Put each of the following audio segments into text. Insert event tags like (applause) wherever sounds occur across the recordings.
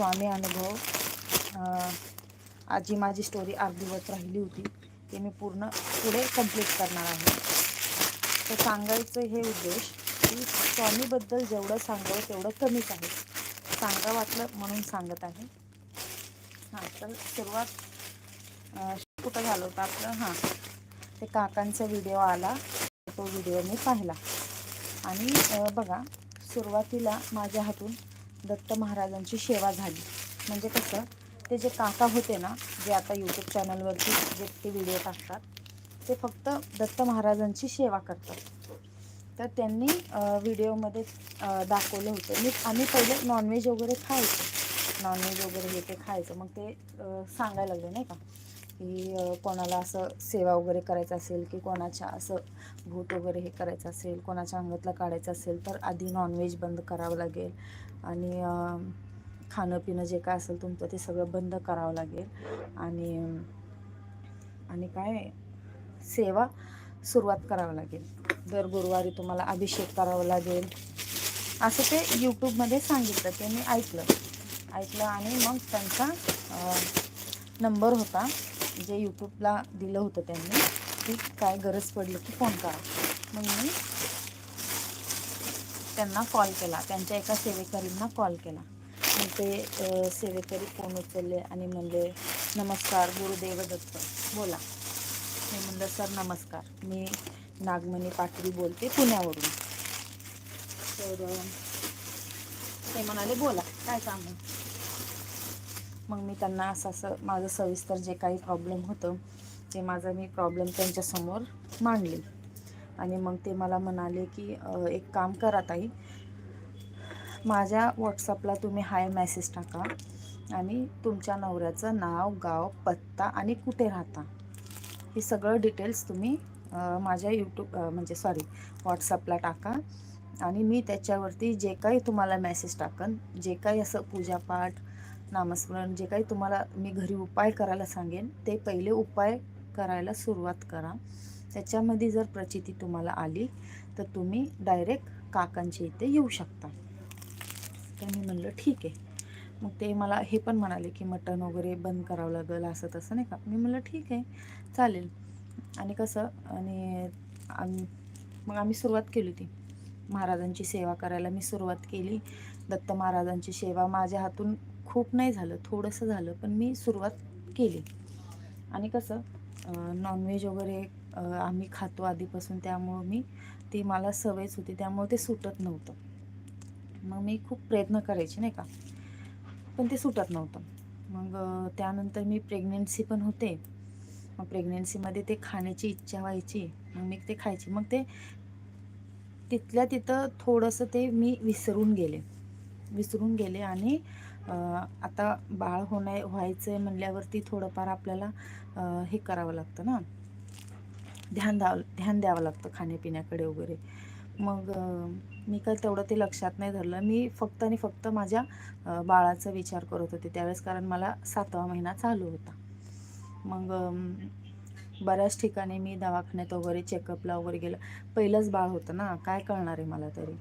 स्वामी अनुभव अं, आजी माझी स्टोरी अर्धवट राहिली होती. ते मी पूर्ण पुढे कंप्लीट करणार आहे. तर सांगायचं हे उद्देश की स्वामीबद्दल जेवढं सांगावं तेवढं कमीच आहे. सांगा वाटलं म्हणून सांगत आहे. हां तर सुरुवात कुठं झालं होतं आपलं? हां ते काकांचा व्हिडिओ आला. तो व्हिडिओ मी पाहिला. आणि बघा सुरुवातीला माझ्या हातून दत्त महाराजांची सेवा झाली. म्हणजे कसं ते जे काका होते ना जे आता यूट्यूब चॅनलवरती जे ते व्हिडिओ टाकतात ते फक्त दत्त महाराजांची सेवा करतात. तर त्यांनी व्हिडिओमध्ये दाखवले दाखवलं होतं. मी आम्ही पहिले नॉनव्हेज वगैरे खायचो. नॉनव्हेज वगैरे हे ते खायचं. मग ते सांगायला लागले नाही का? की कोणाला असं सेवा वगैरे करायचं असेल की कोणाच्या असं भूत वगैरे हे करायचं असेल कोणाच्या अंगातला काढायचं असेल तर आधी नॉनव्हेज बंद करावं लागेल. आणि खाणं पिणं जे काय असेल तुमचं ते सगळं बंद करावं लागेल. आणि आणि काय सेवा सुरुवात करावं लागेल. दर गुरुवारी तुम्हाला अभिषेक करावा लागेल. असं ते यूट्यूबमध्ये सांगितलं ते मी ऐकलं. ऐकलं आणि मग त्यांचा नंबर होता जे यूट्यूबला दिलं होतं त्यांनी. की काय गरज पडली की फोन करा. मग मी त्यांना कॉल केला. त्यांच्या एका सेवेकरींना कॉल केला. मग ते सेवेकरी फोन उचलले आणि म्हणले नमस्कार गुरुदेव दत्त. बोला. मी म्हणलं सर नमस्कार. मी नागमणी पाटरी बोलते पुण्यावरून. तर ते म्हणाले बोला काय काम आहे? मग मी त्यांना असं असं माझं सविस्तर जे काही प्रॉब्लेम होतं ते माझा मी प्रॉब्लेम त्यांच्यासमोर मांडले. आणि मग ते मला म्हणाले की एक काम करा ताई. माझ्या व्हॉट्सअपला तुम्ही हाय मेसेज टाका आणि तुमच्या नवऱ्याचं नाव गाव पत्ता आणि कुठे राहता. हे सगळं डिटेल्स तुम्ही माझ्या यूट्यूब म्हणजे सॉरी व्हॉट्सअपला टाका. आणि मी त्याच्यावरती जे काही तुम्हाला मेसेज टाकन जे काही असं पूजापाठ नामस्मरण जे काही तुम्हाला मी घरी उपाय करायला सांगेन ते पहिले उपाय करायला सुरुवात करा. त्याच्यामध्ये जर प्रचिती तुम्हाला आली तर तुम्ही डायरेक्ट काकांच्या इथे येऊ शकता. तर मी म्हणलं ठीक आहे. मग ते मला हे पण म्हणाले की मटण वगैरे बंद करावं लागेल असं तसं नाही का? मी म्हणलं ठीक आहे चालेल. आणि कसं आणि मग आम्ही सुरुवात केली होती. महाराजांची सेवा करायला मी सुरुवात केली. दत्त महाराजांची सेवा माझ्या हातून खूप नाही झालं थोडंसं झालं पण मी सुरुवात केली. आणि कसं नॉनव्हेज वगैरे आम्ही खातो आधीपासून त्यामुळं मी ती मला सवयच होती त्यामुळे ते सुटत नव्हतं. मग मी खूप प्रयत्न करायचे नाही का? पण ते सुटत नव्हतं. मग त्यानंतर मी प्रेग्नेन्सी पण होते. मग प्रेग्नेन्सीमध्ये ते खाण्याची इच्छा व्हायची मग मी ते खायची. मग ते तिथल्या तिथं थोडंसं ते मी विसरून गेले. विसरून गेले आणि आता बाळ होण्या व्हायचं आहे म्हणल्यावरती थोडंफार आपल्याला हे करावं लागतं ना. ध्यान द्यावं ध्यान द्यावं लागतं खाण्यापिण्याकडे वगैरे. मग मी काय तेवढं ते लक्षात नाही धरलं. मी फक्त आणि फक्त माझ्या बाळाचा विचार करत होते. त्यावेळेस कारण मला सातवा महिना चालू होता. मग बऱ्याच ठिकाणी मी दवाखान्यात वगैरे चेकअपला वगैरे गेलं. पहिलंच बाळ होतं ना. काय कळणार आहे मला तरी.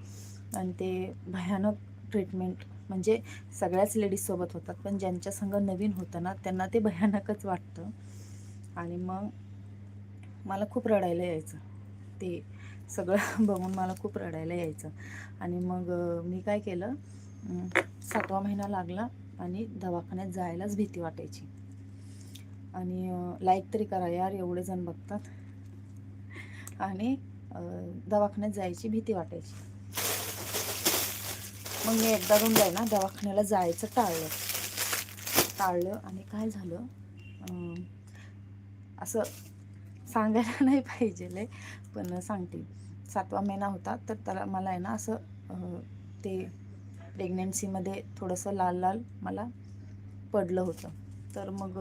आणि ते भयानक ट्रीटमेंट म्हणजे सगळ्याच लेडीजसोबत होतात. पण ज्यांच्या संग नवीन होतं ना त्यांना ते भयानकच वाटतं. आणि मग मला खूप रडायला यायचं. ते सगळं (laughs) बघून मला खूप रडायला यायचं. आणि मग मी काय केलं? सातवा महिना लागला आणि दवाखान्यात जायलाच भीती वाटायची. आणि लाईक तरी करा यार एवढे जण बघतात. आणि दवाखान्यात जायची भीती वाटायची. मग मी एकदा दोन आहे ना दवाखान्याला जायचं टाळलं. टाळलं आणि काय झालं? असं सांगायला (laughs) नाही पाहिजे पण सांगते. सातवा महिना होता तर त्याला मला आहे ना असं ते प्रेग्नेन्सीमध्ये थोडंसं लाल लाल मला पडलं होतं. तर मग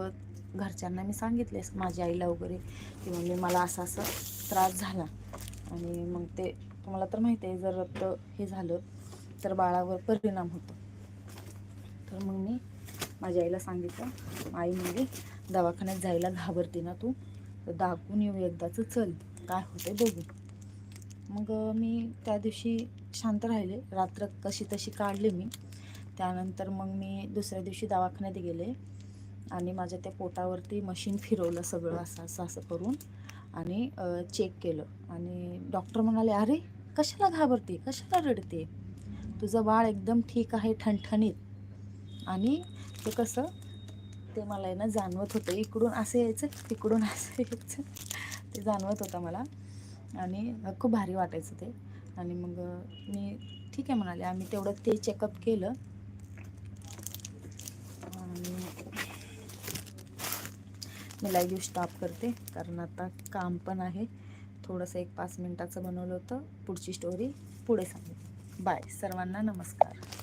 घरच्यांना मी सांगितले माझ्या आईला वगैरे की म्हणजे मला असं असं त्रास झाला. आणि मग ते तुम्हाला तर माहिती आहे जर रक्त हे झालं तर बाळावर परिणाम होतो. तर मग मी माझ्या आईला सांगितलं आई म्हणजे दवाखान्यात जायला घाबरते ना तू? दाखवून येऊ एकदाचं चल काय होते बघू. मग मी त्या दिवशी शांत राहिले. रात्र कशी तशी काढली मी. त्यानंतर मग मी दुसऱ्या दिवशी दवाखान्यात गेले आणि माझ्या त्या पोटावरती मशीन फिरवलं सगळं असं असं असं करून आणि चेक केलं. आणि डॉक्टर म्हणाले अरे कशाला घाबरते? कशाला रडते? तुझं बाळ एकदम ठीक आहे ठणठणीत. आणि ते कसं ते मला आहे ना जाणवत होतं. इकडून असं यायचं तिकडून असं यायचं. ते जाणवत होतं मला. आणि खूप भारी वाटायचं ते. आणि मग मी ठीक आहे म्हणाले. आम्ही तेवढं ते चेकअप केलं. आणि मी लाईव्ह स्टॉप करते. कारण आता काम पण आहे. थोडंसं एक पाच मिनटाचं बनवलं होतं. पुढची स्टोरी पुढे सांगितलं बाय. सर्वांना नमस्कार.